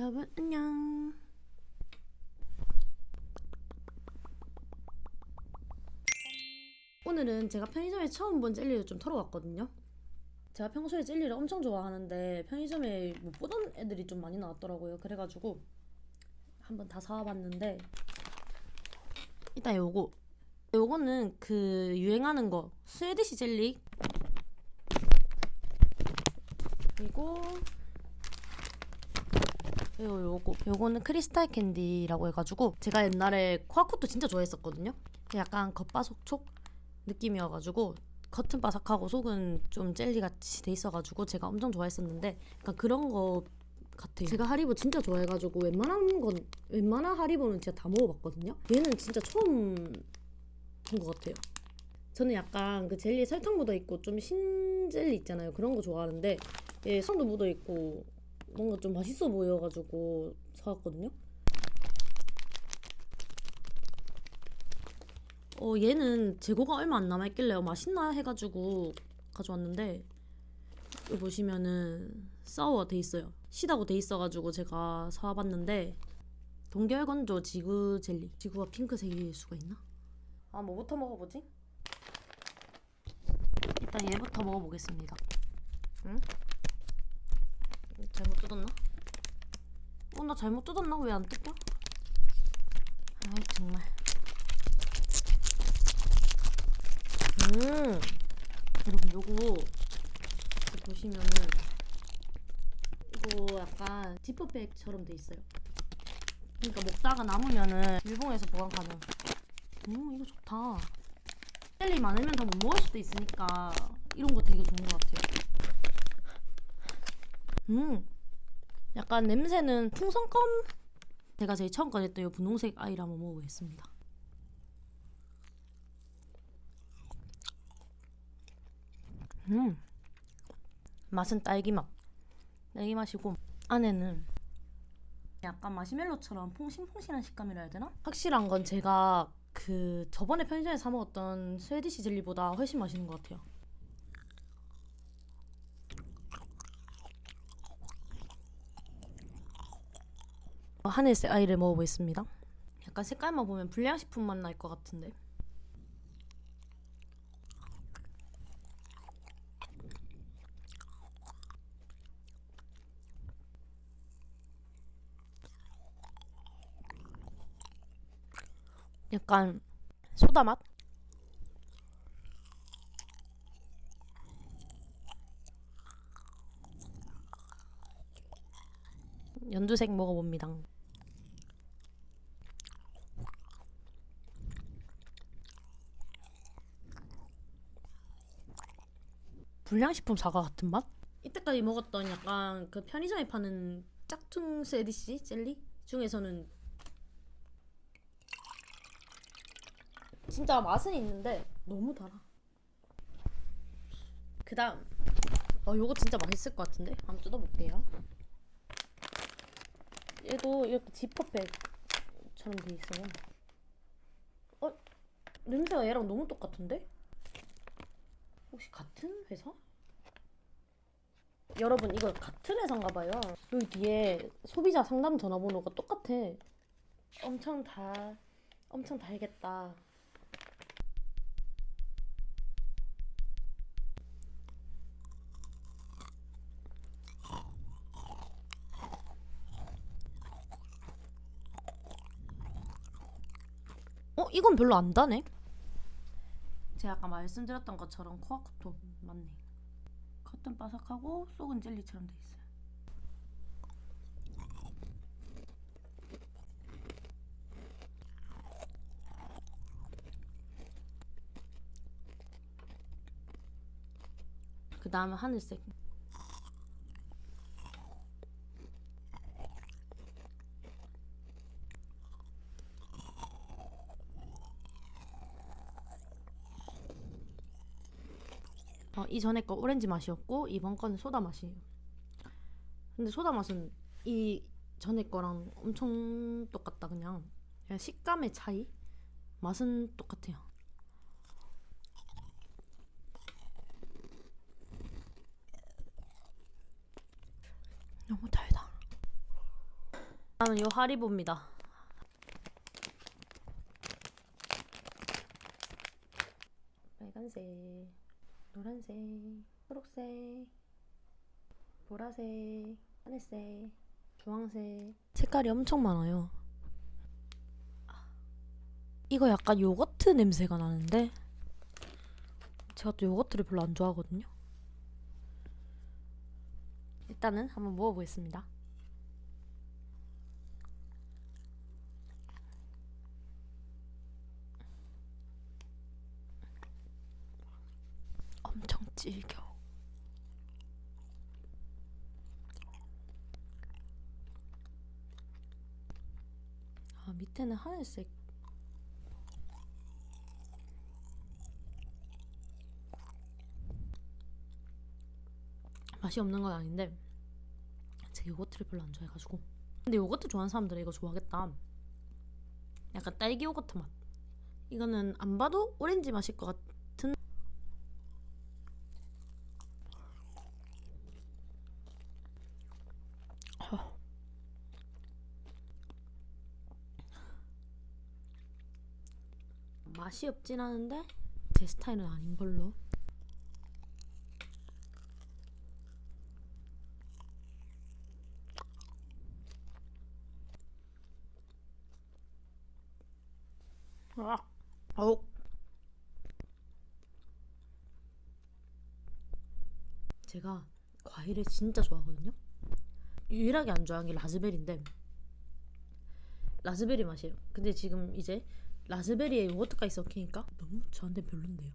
여러분 안녕. 오늘은 제가 편의점에 처음 본 젤리를 좀 털어왔거든요. 제가 평소에 젤리를 엄청 좋아하는데 편의점에 못 보던 애들이 좀 많이 나왔더라고요. 그래가지고 한번 다 사와봤는데 일단 요거 요거는 그 유행하는 거 스웨디시 젤리 그리고 요 요거 요거는 크리스탈 캔디라고 해가지고 제가 옛날에 코아코도 진짜 좋아했었거든요. 약간 겉바속촉 느낌이어가지고 겉은 바삭하고 속은 좀 젤리 같이 돼 있어가지고 제가 엄청 좋아했었는데 약간 그런 거 같아요. 제가 하리보 진짜 좋아해가지고 웬만한 건 웬만한 하리보는 진짜 다 먹어봤거든요. 얘는 진짜 처음 본 것 같아요. 저는 약간 그 젤리에 설탕 묻어 있고 좀 신젤리 있잖아요. 그런 거 좋아하는데 얘 설탕도 묻어 있고 뭔가 좀 맛있어 보여가지고 사왔거든요. 어 얘는 재고가 얼마 안 남아있길래 요 맛있나 해가지고 가져왔는데 여기 보시면은 사워 돼 있어요. 시다고 돼 있어가지고 제가 사와봤는데 동결건조 지구 젤리. 지구가 핑크색일 수가 있나? 아 뭐부터 먹어보지? 일단 얘부터 먹어보겠습니다. 응? 잘못 뜯었나? 어, 나 잘못 뜯었나? 왜 안 뜯겨? 아이, 정말. 음, 여러분, 요거, 이렇게 보시면은, 이거 약간 지퍼백처럼 돼 있어요. 그러니까 먹다가 남으면은 밀봉해서 보관 가능. 음, 이거 좋다. 젤리 많으면 더못 먹을 수도 있으니까 이런 거 되게 좋은 것 같아요. 음, 약간 냄새는 풍선껌. 제가 제일 처음 꺼냈던 이 분홍색 아이를 한번 먹어보겠습니다. 음, 맛은 딸기 맛. 딸기 맛이고 안에는 약간 마시멜로처럼 퐁신퐁신한 식감이라 해야 되나? 확실한 건 제가 그 저번에 편의점에 사 먹었던 스웨디시 젤리보다 훨씬 맛있는 것 같아요. 하늘색 아이를 먹어보겠습니다. 약간 색깔만 보면 불량식품 맛 날 것 같은데. 약간 소다 맛? 연두색 먹어봅니다. 불량식품 사과 같은 맛? 이때까지 먹었던 약간 그 편의점에 파는 짝퉁 세디시 젤리 중에서는 진짜 맛은 있는데 너무 달아. 그다음 어 요거 진짜 맛있을 것 같은데 한번 뜯어볼게요. 얘도 이렇게 지퍼백처럼 돼 있어요. 어 냄새가 얘랑 너무 똑같은데? 혹시 같은 회사? 여러분 이거 같은 회사인가 봐요. 여기 뒤에 소비자 상담 전화번호가 똑같아. 엄청 달, 엄청 달겠다. 이건 별로 안 다네. 제가 아까 말씀드렸던 것처럼 코아쿠토 맞네. 겉은 바삭하고 속은 젤리처럼 돼 있어요. 그 다음에 하늘색. 이전에 거 오렌지 맛이었고 이번 거는 소다 맛이에요. 근데 소다 맛은 이 전에 거랑 엄청 똑같다 그냥. 그냥 식감의 차이? 맛은 똑같아요. 너무 달다. 다음은 요 하리보입니다. 빨간색, 노란색, 초록색, 보라색, 하늘색, 주황색. 색깔이 엄청 많아요. 이거 약간 요거트 냄새가 나는데 제가 또 요거트를 별로 안 좋아하거든요. 일단은 한번 먹어보겠습니다. 엄청 질겨. 아 밑에는 하늘색. 맛이 없는 건 아닌데 제가 요거트를 별로 안 좋아해가지고. 근데 요거트 좋아하는 사람들은 이거 좋아하겠다. 약간 딸기 요거트 맛. 이거는 안 봐도 오렌지 맛일 것 같은 어. 맛이 없진 않은데 제 스타일은 아닌 걸로 아, 어. 제가 과일을 진짜 좋아하거든요. 유일하게 안 좋아하는 게 라즈베리인데 라즈베리 맛이에요. 근데 지금 이제 라즈베리에 요거트까지 섞이니까 너무 저한테 별론데요.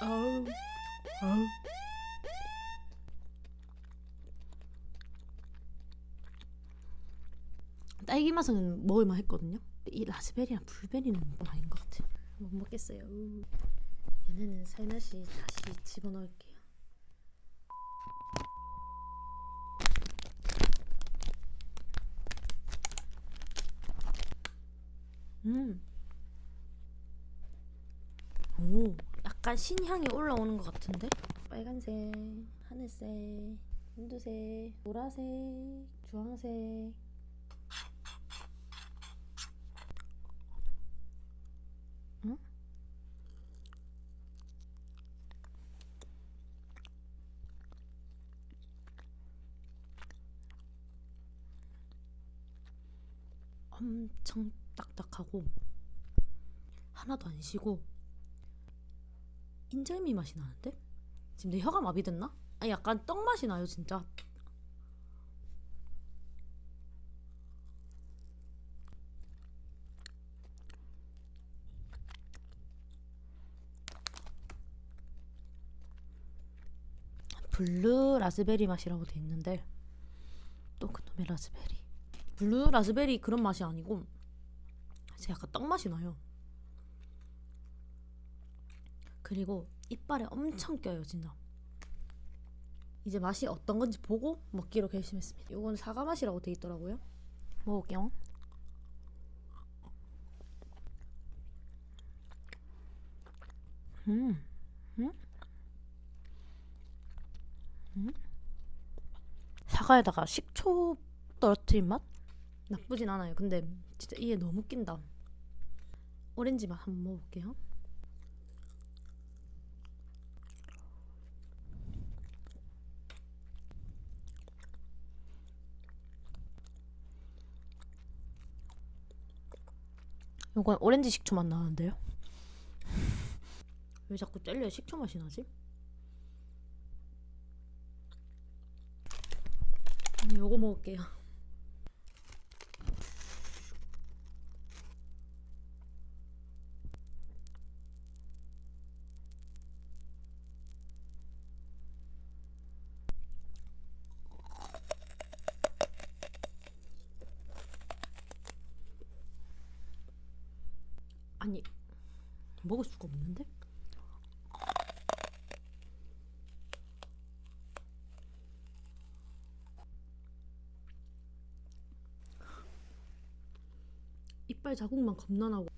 아우, 아우. 딸기 맛은 먹을만 했거든요. 이 라즈베리랑 블베리는 아닌 것 같아요. 못 먹겠어요. 우. 얘네는 살며시 다시 집어넣을게요. 음. 오, 약간 신향이 올라오는 것 같은데? 빨간색, 하늘색, 연두색, 보라색, 주황색. 엄청 딱딱하고 하나도 안 시고 인절미 맛이 나는데? 지금 내 혀가 마비됐나? 아 약간 떡 맛이 나요 진짜. 블루 라즈베리 맛이라고 돼 있는데 또 그놈의 라즈베리. 블루 라즈베리 그런 맛이 아니고 진짜 약간 떡 맛이 나요. 그리고 이빨에 엄청 껴요 진짜 이제 맛이 어떤 건지 보고 먹기로 결심했습니다 이거는 사과 맛이라고 돼 있더라고요 먹어볼게요 음, 음, 음. 사과에다가 식초 떨어뜨린 맛? 나쁘진 않아요 근데 진짜 이게 너무 낀다 오렌지 맛 한번 먹어볼게요 이건 오렌지 식초 맛 나는데요? 왜 자꾸 젤리에 식초 맛이 나지? 음, 요거 먹을게요. 아니 먹을 수가 없는데? 이빨 자국만 겁나 나고.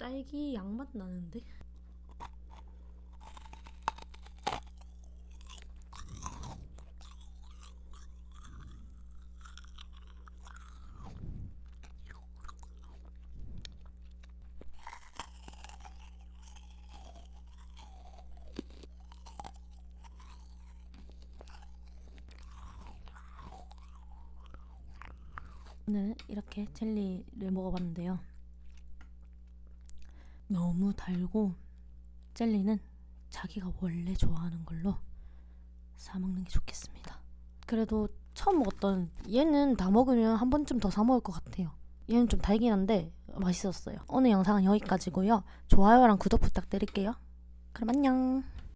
딸기 양맛 나는데? 오늘 이렇게 젤리를 먹어봤는데요. 너무 달고 젤리는 자기가 원래 좋아하는 걸로 사 먹는 게 좋겠습니다. 그래도 처음 먹었던 얘는 다 먹으면 한 번쯤 더 사 먹을 것 같아요. 얘는 좀 달긴 한데 맛있었어요. 오늘 영상은 여기까지고요. 좋아요랑 구독 부탁드릴게요. 그럼 안녕.